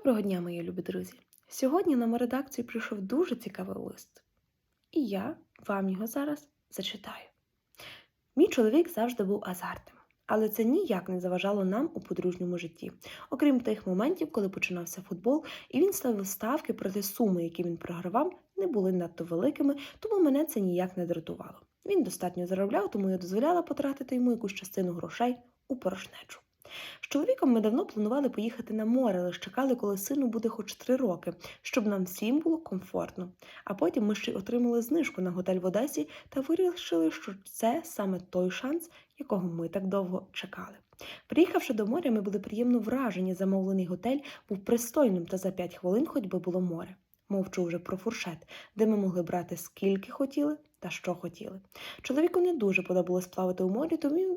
Доброго дня, мої любі друзі! Сьогодні на мою редакцію прийшов дуже цікавий лист, і я вам його зараз зачитаю. Мій чоловік завжди був азартним, але це ніяк не заважало нам у подружньому житті, окрім тих моментів, коли починався футбол, і він ставив ставки, проте суми, які він програвав, не були надто великими, тому мене це ніяк не дратувало. Він достатньо заробляв, тому я дозволяла потратити йому якусь частину грошей у порожнечу. З чоловіком ми давно планували поїхати на море, лише чекали, коли сину буде хоч три роки, щоб нам всім було комфортно. А потім ми ще й отримали знижку на готель в Одесі та вирішили, що це саме той шанс, якого ми так довго чекали. Приїхавши до моря, ми були приємно вражені. Замовлений готель був пристойним та за 5 хвилин хоч би було море. Мовчу вже про фуршет, де ми могли брати скільки хотіли та що хотіли. Чоловіку не дуже подобалось плавати у морі,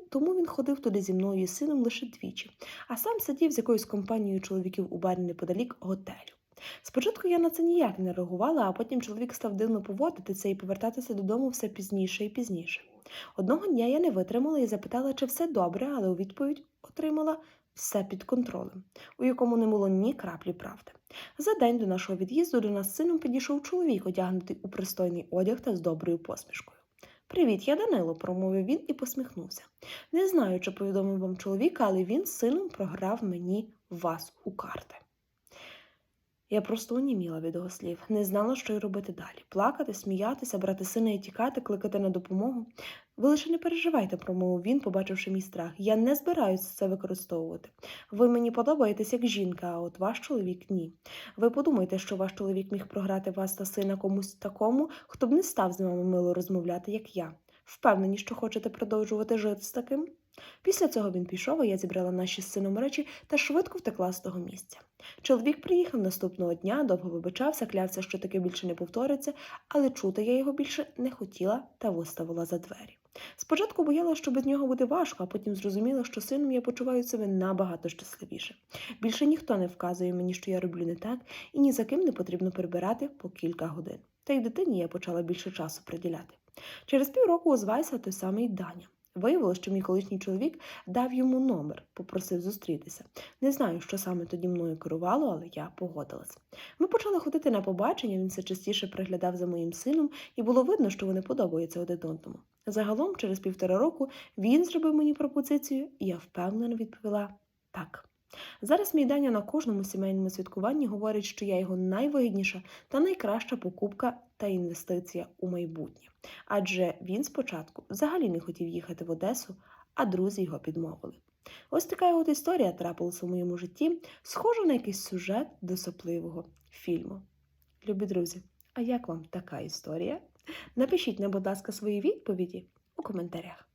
тому, він ходив туди зі мною і сином лише двічі, а сам сидів з якоюсь компанією чоловіків у барі неподалік готелю. Спочатку я на це ніяк не реагувала, а потім чоловік став дивно поводитися і повертатися додому все пізніше і пізніше. Одного дня я не витримала і запитала, чи все добре, але у відповідь отримала все під контролем, у якому не було ні краплі правди. За день до нашого від'їзду до нас з сином підійшов чоловік, одягнутий у пристойний одяг та з доброю посмішкою. Привіт, я Данило, промовив він і посміхнувся. Не знаю, чи повідомив вам чоловіка, але він з сином програв мені вас у карти. Я просто оніміла від його слів, не знала, що й робити далі. Плакати, сміятися, брати сина і тікати, кликати на допомогу. Ви лише не переживайте, промовив він, побачивши мій страх. Я не збираюся це використовувати. Ви мені подобаєтесь як жінка, а от ваш чоловік ні. Ви подумайте, що ваш чоловік міг програти вас та сина комусь такому, хто б не став з вами мило розмовляти, як я. Впевнені, що хочете продовжувати жити з таким? Після цього він пішов, а я зібрала наші з сином речі та швидко втекла з того місця. Чоловік приїхав наступного дня, довго вибачався, клявся, що таке більше не повториться, але чути я його більше не хотіла та виставила за двері. Спочатку боялася, що без нього буде важко, а потім зрозуміла, що сином я почуваю себе набагато щасливіше. Більше ніхто не вказує мені, що я роблю не так, і ні за ким не потрібно прибирати по кілька годин. Та й дитині я почала більше часу приділяти. Через півроку озвався той самий Даня. Виявилося, що мій колишній чоловік дав йому номер, попросив зустрітися. Не знаю, що саме тоді мною керувало, але я погодилась. Ми почали ходити на побачення, він все частіше приглядав за моїм сином, і було видно, що вони подобаються один одному. Загалом, через півтора року, він зробив мені пропозицію, і я впевнено відповіла так. Зараз мій Даня на кожному сімейному святкуванні говорить, що я його найвигідніша та найкраща покупка та інвестиція у майбутнє. Адже він спочатку взагалі не хотів їхати в Одесу, а друзі його підмовили. Ось така от історія трапилася у моєму житті, схожа на якийсь сюжет до сопливого фільму. Любі друзі, а як вам така історія? Напишіть, не, будь ласка, свої відповіді у коментарях.